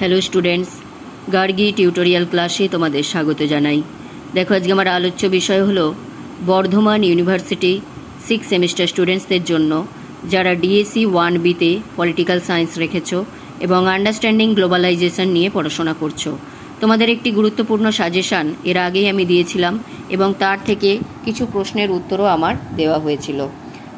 Hello students Gargi tutorial ক্লাসে তোমাদের স্বাগত জানাই। দেখো, আজকে আমার আলোচ্য বিষয় হলো বর্ধমান ইউনিভার্সিটি সিক্স সেমিস্টার স্টুডেন্টসদের জন্য, যারা ডিএসসি ওয়ান বিতে পলিটিক্যাল সায়েন্স রেখেছো এবং আন্ডারস্ট্যান্ডিং গ্লোবালাইজেশন নিয়ে পড়াশোনা করছ। তোমাদের একটি গুরুত্বপূর্ণ সাজেশান এর আগেই আমি দিয়েছিলাম এবং তার থেকে কিছু প্রশ্নের উত্তরও আমার দেওয়া হয়েছিল।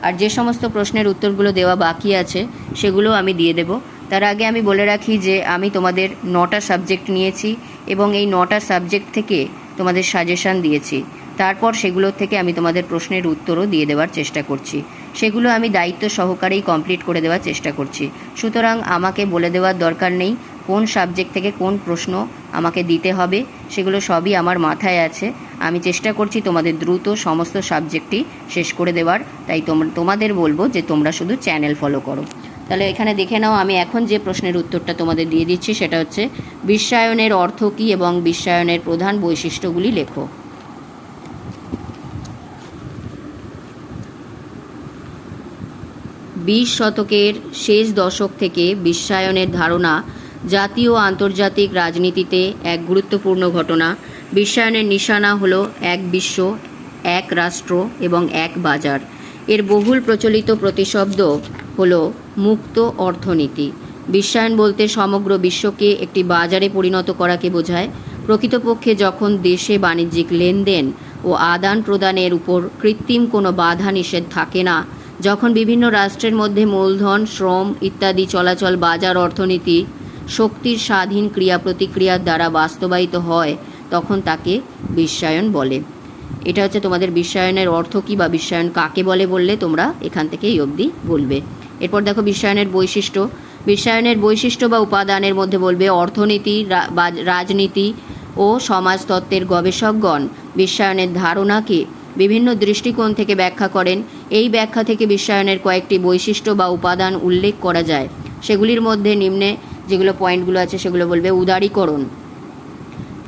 আর যে সমস্ত প্রশ্নের উত্তরগুলো দেওয়া বাকি আছে, সেগুলো আমি দিয়ে দেব। তার আগে আমি বলে রাখি যে আমি তোমাদের নটা সাবজেক্ট নিয়েছি এবং এই নটা সাবজেক্ট থেকে তোমাদের সাজেশান দিয়েছি। তারপর সেগুলোর থেকে আমি তোমাদের প্রশ্নের উত্তরও দিয়ে দেওয়ার চেষ্টা করছি। সেগুলো আমি দায়িত্ব সহকারেই কমপ্লিট করে দেওয়ার চেষ্টা করছি। সুতরাং আমাকে বলে দেওয়ার দরকার নেই কোন সাবজেক্ট থেকে কোন প্রশ্ন আমাকে দিতে হবে, সেগুলো সবই আমার মাথায় আছে। আমি চেষ্টা করছি তোমাদের দ্রুত সমস্ত সাবজেক্টই শেষ করে দেওয়ার। তাই তোম- তোমাদের বলব যে তোমরা শুধু চ্যানেল ফলো করো। তাহলে এখানে দেখে নাও, আমি এখন যে প্রশ্নের উত্তরটা তোমাদের দিয়ে দিচ্ছি, সেটা হচ্ছে, বিশ্বায়নের অর্থ কী এবং বিশ্বায়নের প্রধান বৈশিষ্ট্যগুলি লেখো। বিশ শতকের শেষ দশক থেকে বিশ্বায়নের ধারণা জাতীয় আন্তর্জাতিক রাজনীতিতে এক গুরুত্বপূর্ণ ঘটনা। বিশ্বায়নের নিশানা হলো এক বিশ্ব, এক রাষ্ট্র এবং এক বাজার। এর বহুল প্রচলিত প্রতিশব্দ হলো মুক্ত অর্থনীতি। বিশ্বায়ন বলতে সমগ্র বিশ্বকে একটি বাজারে পরিণত করাকে বোঝায়। প্রকৃতপক্ষে যখন দেশে বাণিজ্যিক লেনদেন ও আদান প্রদানের উপর কৃত্রিম কোনো বাধা নিষেধ থাকে না, যখন বিভিন্ন রাষ্ট্রের মধ্যে মূলধন, শ্রম ইত্যাদি চলাচল বাজার অর্থনীতি শক্তির স্বাধীন ক্রিয়া প্রতিক্রিয়ার দ্বারা বাস্তবায়িত হয়, তখন তাকে বিশ্বায়ন বলে। এটা হচ্ছে তোমাদের বিশ্বায়নের অর্থ কী বা বিশ্বায়ন কাকে বলে বললে তোমরা এখান থেকে অবধি বলবে। এরপর দেখো বিশ্বায়নের বৈশিষ্ট্য। বিশ্বায়নের বৈশিষ্ট্য বা উপাদানের মধ্যে বলবে অর্থনীতি রাজনীতি ও সমাজতত্ত্বের গবেষকগণ বিশ্বায়নের ধারণাকে বিভিন্ন দৃষ্টিকোণ থেকে ব্যাখ্যা করেন। এই ব্যাখ্যা থেকে বিশ্বায়নের কয়েকটি বৈশিষ্ট্য বা উপাদান উল্লেখ করা যায়। সেগুলির মধ্যে নিম্নে যেগুলো পয়েন্টগুলো আছে সেগুলো বলবে উদারীকরণ।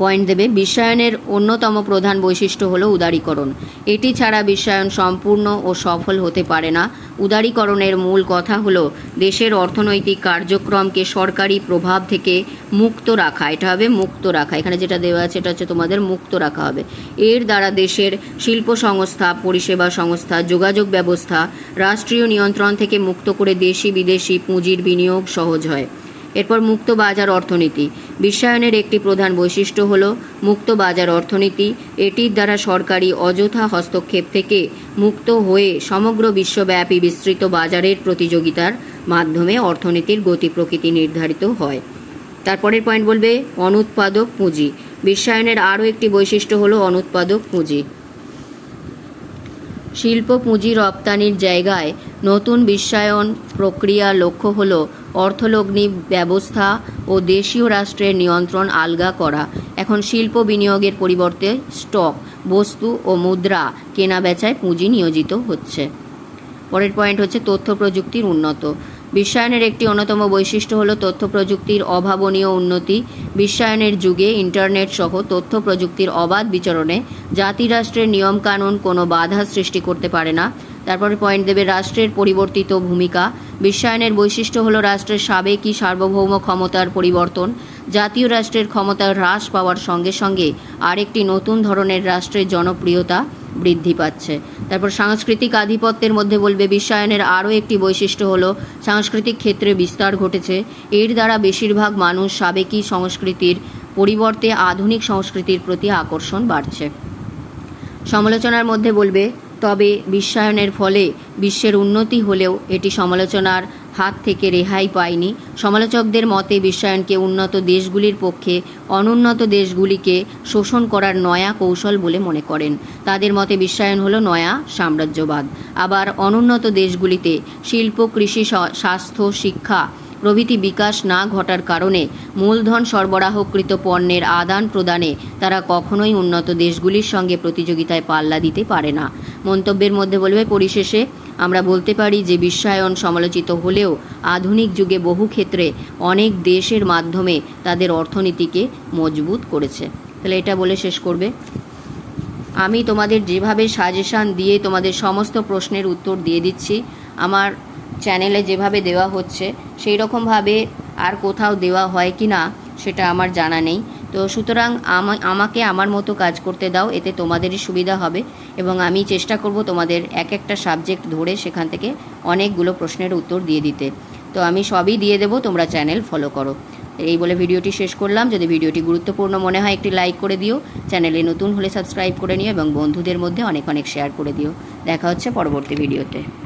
পয়েন্ট দেবে। বিশ্বায়নের অন্যতম প্রধান বৈশিষ্ট্য হলো উদারীকরণ। এটি ছাড়া বিশ্বায়ন সম্পূর্ণ ও সফল হতে পারে না। উদারীকরণের মূল কথা হলো দেশের অর্থনৈতিক কার্যক্রমকে সরকারি প্রভাব থেকে মুক্ত রাখা। এটা হবে মুক্ত রাখা। এখানে যেটা দেওয়া আছে, এটা হচ্ছে তোমাদের মুক্ত রাখা হবে। এর দ্বারা দেশের শিল্প সংস্থা, পরিষেবা সংস্থা, যোগাযোগ ব্যবস্থা, রাষ্ট্রীয় নিয়ন্ত্রণ থেকে মুক্ত করে দেশি বিদেশি পুঁজির বিনিয়োগ সহজ হয়। এরপর মুক্ত বাজার অর্থনীতি। বিশ্বায়নের একটি প্রধান বৈশিষ্ট্য হল মুক্ত বাজার অর্থনীতি। এটির দ্বারা সরকারি অযথা হস্তক্ষেপ থেকে মুক্ত হয়ে সমগ্র বিশ্বব্যাপী বিস্তৃত বাজারের প্রতিযোগিতার মাধ্যমে অর্থনীতির গতি প্রকৃতি নির্ধারিত হয়। তারপরের পয়েন্ট বলবে অনুৎপাদক পুঁজি। বিশ্বায়নের আরও একটি বৈশিষ্ট্য হলো অনুৎপাদক পুঁজি। শিল্প পুঁজি রপ্তানির জায়গায় নতুন বিশ্বায়ন প্রক্রিয়া লক্ষ্য হল অর্থলগ্নি ব্যবস্থা ও দেশীয় রাষ্ট্রের নিয়ন্ত্রণ আলগা করা। এখন শিল্প বিনিয়োগের পরিবর্তে স্টক, বস্তু ও মুদ্রা কেনাবেচায় পুঁজি নিয়োজিত হচ্ছে। পরের পয়েন্ট হচ্ছে তথ্য প্রযুক্তির উন্নত। বিশ্বায়নের একটি অন্যতম বৈশিষ্ট্য হলো তথ্য প্রযুক্তির অভাবনীয় উন্নতি। বিশ্বায়নের যুগে ইন্টারনেট সহ তথ্য প্রযুক্তির অবাধ বিচরণে জাতিরাষ্ট্রের নিয়মকানুন কোনো বাধা সৃষ্টি করতে পারে না। তারপরে পয়েন্ট দেবে রাষ্ট্রের পরিবর্তিত ভূমিকা। বিশ্বায়নের বৈশিষ্ট্য হলো রাষ্ট্রের সাবেকি সার্বভৌম ক্ষমতার পরিবর্তন। জাতীয় রাষ্ট্রের ক্ষমতা হ্রাস পাওয়ার সঙ্গে সঙ্গে আরেকটি নতুন ধরনের রাষ্ট্রের জনপ্রিয়তা বৃদ্ধি পাচ্ছে। তারপর সাংস্কৃতিক আধিপত্যের মধ্যে বলবে বিশ্বায়নের আরও একটি বৈশিষ্ট্য হলো সাংস্কৃতিক ক্ষেত্রে বিস্তার ঘটেছে। এর দ্বারা বেশিরভাগ মানুষ সাবেকি সংস্কৃতির পরিবর্তে আধুনিক সংস্কৃতির প্রতি আকর্ষণ বাড়ছে। সমালোচনার মধ্যে বলবে তবে বিশ্বায়নের ফলে বিশ্বের উন্নতি হলেও এটি সমালোচনার হাত থেকে রেহাই পায়নি। সমালোচকদের মতে, বিশ্বায়নকে উন্নত দেশগুলির পক্ষে অনুন্নত দেশগুলিকে শোষণ করার নয়া কৌশল বলে মনে করেন। তাদের মতে, বিশ্বায়ন হলো নয়া সাম্রাজ্যবাদ। আবার অনুন্নত দেশগুলিতে শিল্প, কৃষি স্বাস্থ্য, শিক্ষা প্রভৃতি বিকাশ না ঘটার কারণে মূলধন সরবরাহকৃত পণ্যের আদান প্রদানে তারা কখনোই উন্নত দেশগুলির সঙ্গে প্রতিযোগিতায় পাল্লা দিতে পারে না। মন্তব্যের মধ্যে বলবে, পরিশেষে আমরা বলতে পারি যে বিশ্বায়ন সমালোচিত হলেও আধুনিক যুগে বহু ক্ষেত্রে অনেক দেশের মাধ্যমে তাদের অর্থনীতিকে মজবুত করেছে। তাহলে এটা বলে শেষ করবে। আমি তোমাদের যেভাবে সাজেশান দিয়ে তোমাদের সমস্ত প্রশ্নের উত্তর দিয়ে দিচ্ছি, আমার চ্যানেলে যেভাবে দেওয়া হচ্ছে, সেই রকমভাবে আর কোথাও দেওয়া হয় কি না, সেটা আমার জানা নেই। তো সুতরাং আমা- আমাকে আমার মতো কাজ করতে দাও, এতে তোমাদেরই সুবিধা হবে এবং আমি চেষ্টা করব তোমাদের এক একটা সাবজেক্ট ধরে সেখান থেকে অনেকগুলো প্রশ্নের উত্তর দিয়ে দিতে। তো আমি সবই দিয়ে দেবো, তোমরা চ্যানেল ফলো করো। এই বলে ভিডিওটি শেষ করলাম। যদি ভিডিওটি গুরুত্বপূর্ণ মনে হয়, একটি লাইক করে দিও। চ্যানেলে নতুন হলে সাবস্ক্রাইব করে নিও এবং বন্ধুদের মধ্যে অনেক অনেক শেয়ার করে দিও। দেখা হচ্ছে পরবর্তী ভিডিওতে